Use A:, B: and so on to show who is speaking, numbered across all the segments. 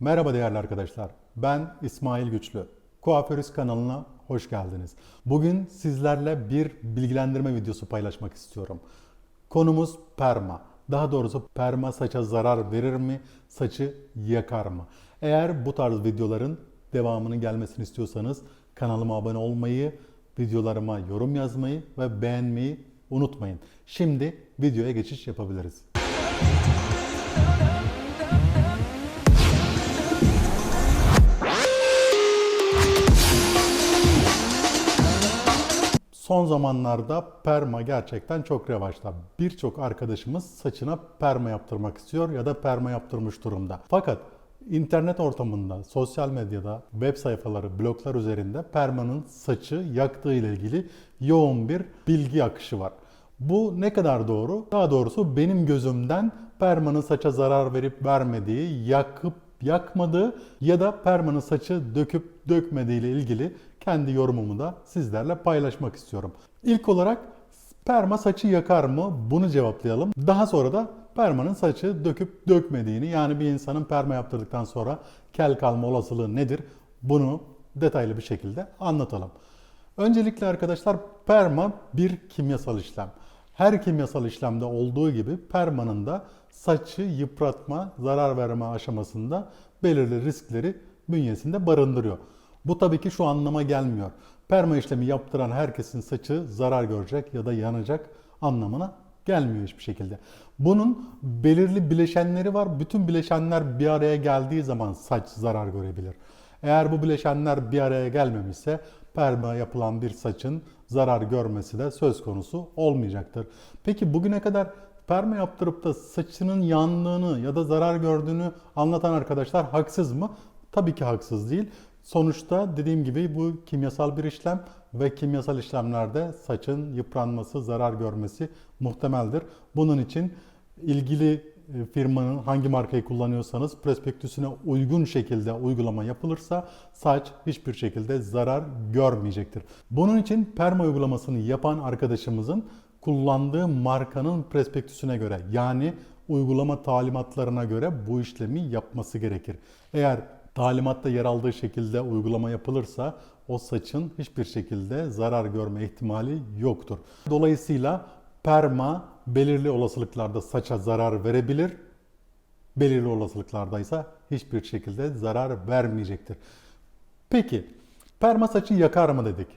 A: Merhaba değerli arkadaşlar. Ben İsmail Güçlü. Kuaförüz kanalına hoş geldiniz. Bugün sizlerle bir bilgilendirme videosu paylaşmak istiyorum. Konumuz perma. Daha doğrusu perma saça zarar verir mi, saçı yakar mı? Eğer bu tarz videoların devamının gelmesini istiyorsanız kanalıma abone olmayı, videolarıma yorum yazmayı ve beğenmeyi unutmayın. Şimdi videoya geçiş yapabiliriz. Son zamanlarda perma gerçekten çok revaçta. Birçok arkadaşımız saçına perma yaptırmak istiyor ya da perma yaptırmış durumda. Fakat internet ortamında, sosyal medyada, web sayfaları, bloglar üzerinde permanın saçı yaktığı ile ilgili yoğun bir bilgi akışı var. Bu ne kadar doğru? Daha doğrusu benim gözümden permanın saça zarar verip vermediği, yakıp yakmadığı ya da permanın saçı döküp dökmediği ile ilgili kendi yorumumu da sizlerle paylaşmak istiyorum. İlk olarak perma saçı yakar mı? Bunu cevaplayalım. Daha sonra da permanın saçı döküp dökmediğini yani bir insanın perma yaptırdıktan sonra kel kalma olasılığı nedir? Bunu detaylı bir şekilde anlatalım. Öncelikle arkadaşlar perma bir kimyasal işlem. Her kimyasal işlemde olduğu gibi permanın da saçı yıpratma, zarar verme aşamasında belirli riskleri bünyesinde barındırıyor. Bu tabii ki şu anlama gelmiyor. Perma işlemi yaptıran herkesin saçı zarar görecek ya da yanacak anlamına gelmiyor hiçbir şekilde. Bunun belirli bileşenleri var. Bütün bileşenler bir araya geldiği zaman saç zarar görebilir. Eğer bu bileşenler bir araya gelmemişse perma yapılan bir saçın zarar görmesi de söz konusu olmayacaktır. Peki bugüne kadar perma yaptırıp da saçının yandığını ya da zarar gördüğünü anlatan arkadaşlar haksız mı? Tabii ki haksız değil. Sonuçta dediğim gibi bu kimyasal bir işlem ve kimyasal işlemlerde saçın yıpranması, zarar görmesi muhtemeldir. Bunun için ilgili e, firmanın hangi markayı kullanıyorsanız prospektüsüne uygun şekilde uygulama yapılırsa saç hiçbir şekilde zarar görmeyecektir. Bunun için perma uygulamasını yapan arkadaşımızın kullandığı markanın prospektüsüne göre yani uygulama talimatlarına göre bu işlemi yapması gerekir. Eğer talimatta yer aldığı şekilde uygulama yapılırsa o saçın hiçbir şekilde zarar görme ihtimali yoktur. Dolayısıyla perma belirli olasılıklarda saça zarar verebilir. Belirli olasılıklarda ise hiçbir şekilde zarar vermeyecektir. Peki perma saçı yakar mı dedik?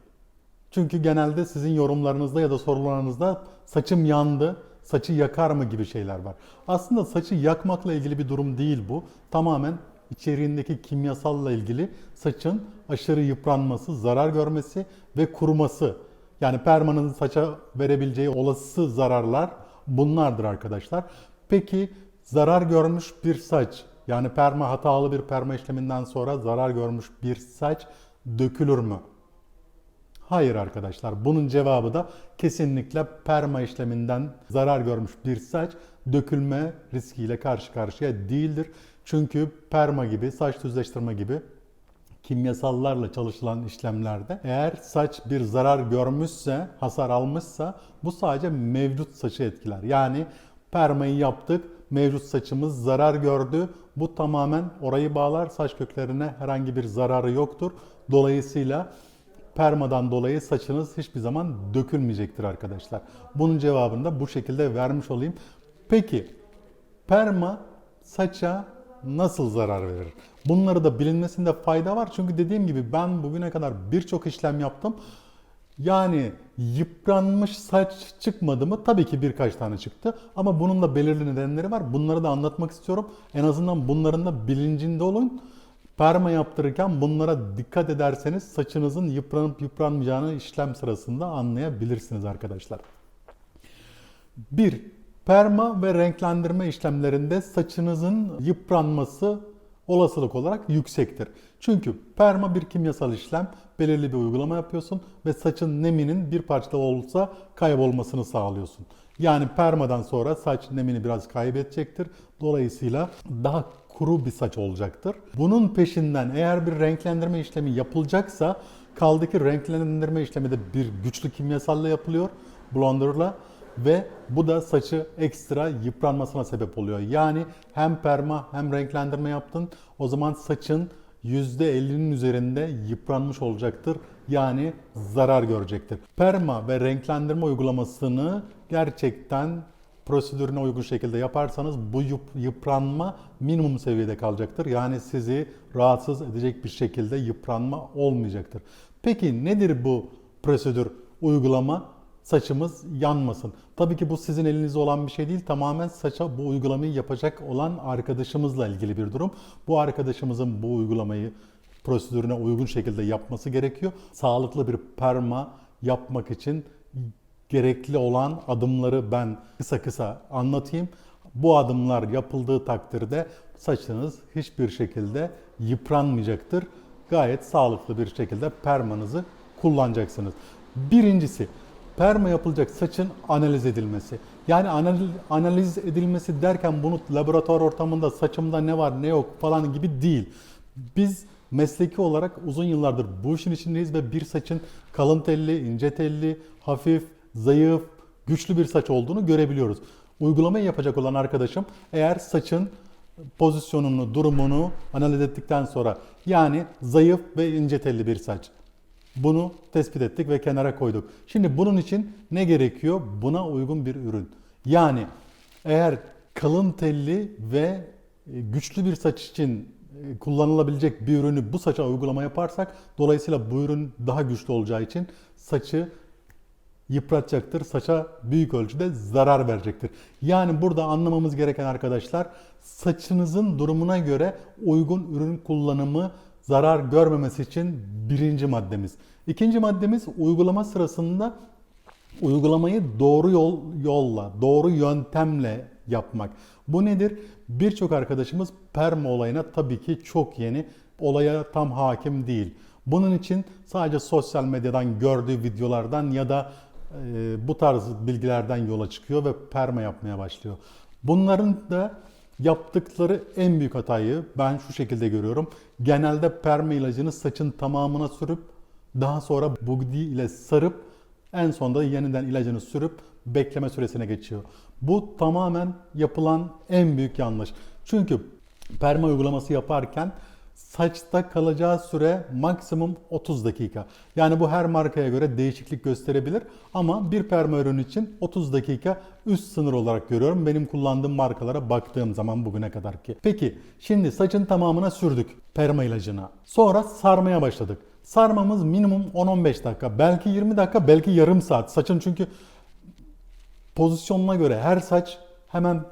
A: Çünkü genelde sizin yorumlarınızda ya da sorularınızda saçım yandı, saçı yakar mı gibi şeyler var. Aslında saçı yakmakla ilgili bir durum değil bu. Tamamen içeriğindeki kimyasalla ilgili saçın aşırı yıpranması, zarar görmesi ve kuruması. Yani permanın saça verebileceği olası zararlar bunlardır arkadaşlar. Peki zarar görmüş bir saç yani perma hatalı bir perma işleminden sonra zarar görmüş bir saç dökülür mü? Hayır arkadaşlar. Bunun cevabı da kesinlikle perma işleminden zarar görmüş bir saç dökülme riskiyle karşı karşıya değildir. Çünkü perma gibi, saç düzleştirme gibi kimyasallarla çalışılan işlemlerde eğer saç bir zarar görmüşse, hasar almışsa bu sadece mevcut saçı etkiler. Yani permayı yaptık, mevcut saçımız zarar gördü. Bu tamamen orayı bağlar. Saç köklerine herhangi bir zararı yoktur. Dolayısıyla permadan dolayı saçınız hiçbir zaman dökülmeyecektir arkadaşlar. Bunun cevabını da bu şekilde vermiş olayım. Peki perma saça nasıl zarar verir? Bunları da bilinmesinde fayda var. Çünkü dediğim gibi ben bugüne kadar birçok işlem yaptım. Yani yıpranmış saç çıkmadı mı? Tabii ki birkaç tane çıktı. Ama bunun da belirli nedenleri var. Bunları da anlatmak istiyorum. En azından bunların da bilincinde olun. Perma yaptırırken bunlara dikkat ederseniz saçınızın yıpranıp yıpranmayacağını işlem sırasında anlayabilirsiniz arkadaşlar. 1. Perma ve renklendirme işlemlerinde saçınızın yıpranması olasılık olarak yüksektir. Çünkü perma bir kimyasal işlem, belirli bir uygulama yapıyorsun ve saçın neminin bir parçada olsa kaybolmasını sağlıyorsun. Yani permadan sonra saç nemini biraz kaybedecektir. Dolayısıyla daha kuru bir saç olacaktır. Bunun peşinden eğer bir renklendirme işlemi yapılacaksa kaldı ki renklendirme işlemi de bir güçlü kimyasalla yapılıyor. Blonder'la ve bu da saçı ekstra yıpranmasına sebep oluyor. Yani hem perma hem renklendirme yaptın. O zaman saçın %50'nin üzerinde yıpranmış olacaktır. Yani zarar görecektir. Perma ve renklendirme uygulamasını gerçekten prosedürüne uygun şekilde yaparsanız bu yıp- yıpranma minimum seviyede kalacaktır. Yani sizi rahatsız edecek bir şekilde yıpranma olmayacaktır. Peki nedir bu prosedür uygulama? Saçımız yanmasın. Tabii ki bu sizin elinizde olan bir şey değil. Tamamen saça bu uygulamayı yapacak olan arkadaşımızla ilgili bir durum. Bu arkadaşımızın bu uygulamayı prosedürüne uygun şekilde yapması gerekiyor. Sağlıklı bir perma yapmak için gerekli olan adımları ben kısa kısa anlatayım. Bu adımlar yapıldığı takdirde saçınız hiçbir şekilde yıpranmayacaktır. Gayet sağlıklı bir şekilde permanızı kullanacaksınız. Birincisi perma yapılacak saçın analiz edilmesi. Yani analiz, analiz edilmesi derken bunu laboratuvar ortamında saçımda ne var ne yok falan gibi değil. Biz mesleki olarak uzun yıllardır bu işin içindeyiz ve bir saçın kalın telli, ince telli, hafif, zayıf, güçlü bir saç olduğunu görebiliyoruz. Uygulamayı yapacak olan arkadaşım eğer saçın pozisyonunu, durumunu analiz ettikten sonra yani zayıf ve ince telli bir saç. Bunu tespit ettik ve kenara koyduk. Şimdi bunun için ne gerekiyor? Buna uygun bir ürün. Yani eğer kalın telli ve e, güçlü bir saç için e, kullanılabilecek bir ürünü bu saça uygulama yaparsak dolayısıyla bu ürün daha güçlü olacağı için saçı yıpratacaktır. Saça büyük ölçüde zarar verecektir. Yani burada anlamamız gereken arkadaşlar saçınızın durumuna göre uygun ürün kullanımı zarar görmemesi için birinci maddemiz. İkinci maddemiz uygulama sırasında uygulamayı doğru yol yolla, doğru yöntemle yapmak. Bu nedir? Birçok arkadaşımız perma olayına tabii ki çok yeni, olaya tam hakim değil. Bunun için sadece sosyal medyadan gördüğü videolardan ya da e, bu tarz bilgilerden yola çıkıyor ve perma yapmaya başlıyor. Bunların da yaptıkları en büyük hatayı ben şu şekilde görüyorum. Genelde perma ilacını saçın tamamına sürüp daha sonra bugdi ile sarıp en sonunda yeniden ilacını sürüp bekleme süresine geçiyor. Bu tamamen yapılan en büyük yanlış. Çünkü perma uygulaması yaparken saçta kalacağı süre maksimum 30 dakika. Yani bu her markaya göre değişiklik gösterebilir ama bir perma ürünü için 30 dakika üst sınır olarak görüyorum benim kullandığım markalara baktığım zaman bugüne kadar ki. Peki şimdi saçın tamamına sürdük perma ilacına. Sonra sarmaya başladık. Sarmamız minimum 10-15 dakika, belki 20 dakika, belki yarım saat. Saçın çünkü pozisyonuna göre her saç hemen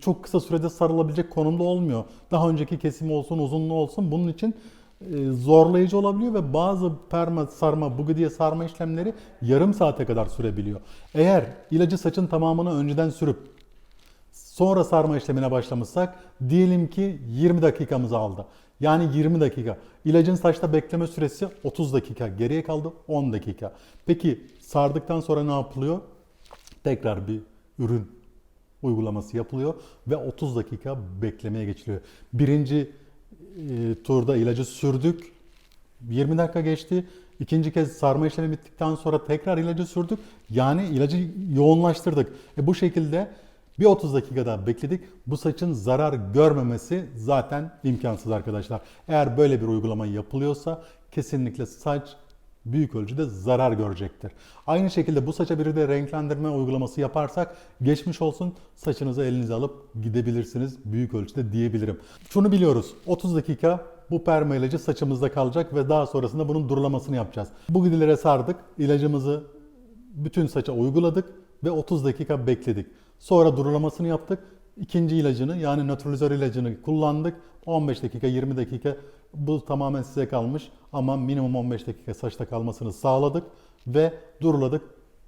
A: çok kısa sürede sarılabilecek konumda olmuyor. Daha önceki kesimi olsun, uzunluğu olsun bunun için e, zorlayıcı olabiliyor ve bazı perma, sarma, bugidiye sarma işlemleri yarım saate kadar sürebiliyor. Eğer ilacı saçın tamamına önceden sürüp sonra sarma işlemine başlamışsak diyelim ki 20 dakikamızı aldı. Yani 20 dakika. İlacın saçta bekleme süresi 30 dakika. Geriye kaldı 10 dakika. Peki sardıktan sonra ne yapılıyor? Tekrar bir ürün uygulaması yapılıyor ve 30 dakika beklemeye geçiliyor. Birinci e, turda ilacı sürdük. 20 dakika geçti. İkinci kez sarma işlemi bittikten sonra tekrar ilacı sürdük. Yani ilacı yoğunlaştırdık. E bu şekilde bir 30 dakika daha bekledik. Bu saçın zarar görmemesi zaten imkansız arkadaşlar. Eğer böyle bir uygulama yapılıyorsa kesinlikle saç büyük ölçüde zarar görecektir. Aynı şekilde bu saça bir de renklendirme uygulaması yaparsak geçmiş olsun saçınızı elinize alıp gidebilirsiniz büyük ölçüde diyebilirim. Şunu biliyoruz 30 dakika bu perma ilacı saçımızda kalacak ve daha sonrasında bunun durulamasını yapacağız. Bu gidilere sardık ilacımızı bütün saça uyguladık ve 30 dakika bekledik. Sonra durulamasını yaptık. İkinci ilacını yani nötralizör ilacını kullandık. 15 dakika 20 dakika bu tamamen size kalmış ama minimum 15 dakika saçta kalmasını sağladık ve duruladık.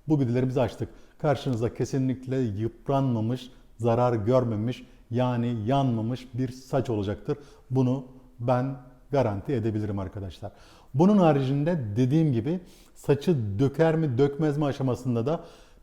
A: Bu bilgilerimizi açtık. Karşınızda kesinlikle yıpranmamış, zarar görmemiş yani yanmamış bir saç olacaktır. Bunu ben garanti edebilirim arkadaşlar. Bunun haricinde dediğim gibi saçı döker mi dökmez mi aşamasında da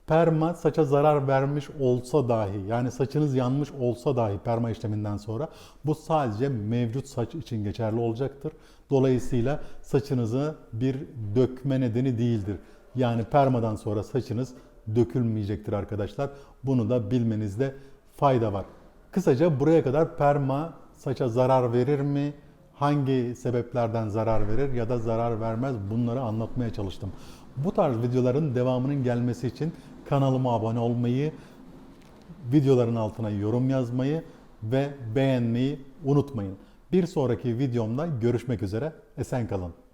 A: perma saça zarar vermiş olsa dahi yani saçınız yanmış olsa dahi perma işleminden sonra bu sadece mevcut saç için geçerli olacaktır. Dolayısıyla saçınızı bir dökme nedeni değildir. Yani permadan sonra saçınız dökülmeyecektir arkadaşlar. Bunu da bilmenizde fayda var. Kısaca buraya kadar perma saça zarar verir mi? Hangi sebeplerden zarar verir ya da zarar vermez bunları anlatmaya çalıştım. Bu tarz videoların devamının gelmesi için kanalıma abone olmayı, videoların altına yorum yazmayı ve beğenmeyi unutmayın. Bir sonraki videomda görüşmek üzere. Esen kalın.